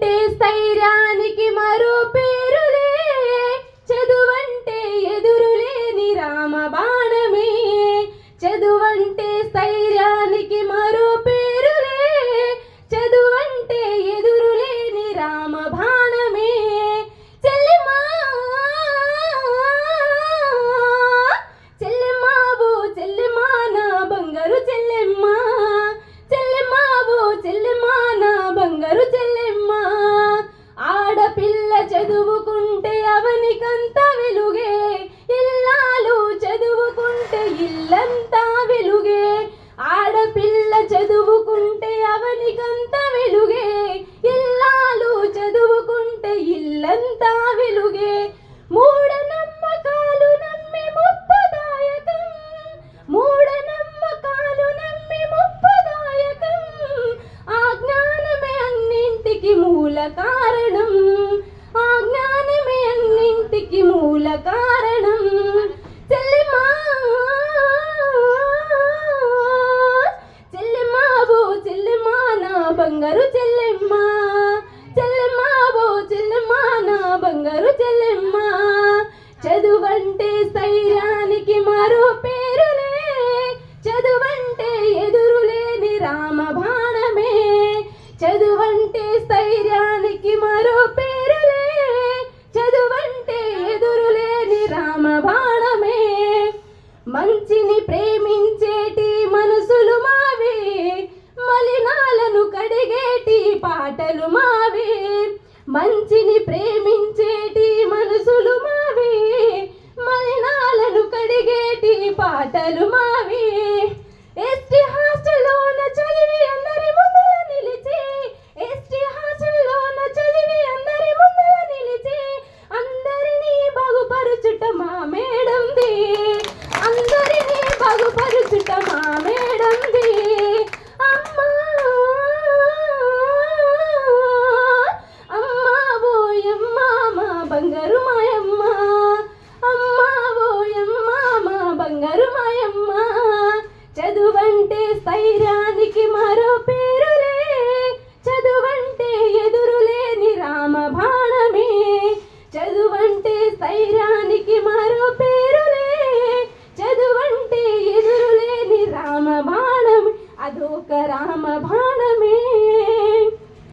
చదువంటే స్థైర్యానికి మరో పేరులే. చదువంటే ఎదురులేని రామ బాణమే. చదువంటే ఇల్లంతా వెలుగే. ఆడపిల్ల చదువుకుంటే అవనికంత వెలుగే. ఇల్లాలు చదువుకుంటే ఇల్లంతా వెలుగే. మూడ నమ్మకాలు నమ్మి ముప్పదాయకం. మూడ నమ్మకాలు నమ్మి ముప్పదాయకం. ఆ జ్ఞానమే అన్నింటికి మూల కారణం ఆ జ్ఞానమే అన్నింటికి మూల కారణం చెల్లెమ్మా చెల్లెమ్మావో చెల్లెమ్మా నా బంగారు చెల్లెమ్మ చెల్లెమ్మ బో చెల్లెమ్మ నా బంగారు చెల్లెమ్మ. చదువంటే స్థైర్యానికి మరో పేరులే చదువంటే ఎదురులేని రామ బాణమే చదువంటే స్థైర్యానికి మరో పేరులే చదువంటే ఎదురులేని రామ బాణమే మంచిని ప్రేమ పాటలు మావే మంచిని ప్రేమించేటి మనసులు మావే మలినాలను కడిగేటి పాటలు మావే. ధైర్యానికి మరో పేరులే. చదువంటే ఎదురులేని రామ బాణమే. చదువంటే ధైర్యానికి మరో పేరులే. చదువంటే ఎదురులేని రామ బాణం. అదొక రామ బాణమే.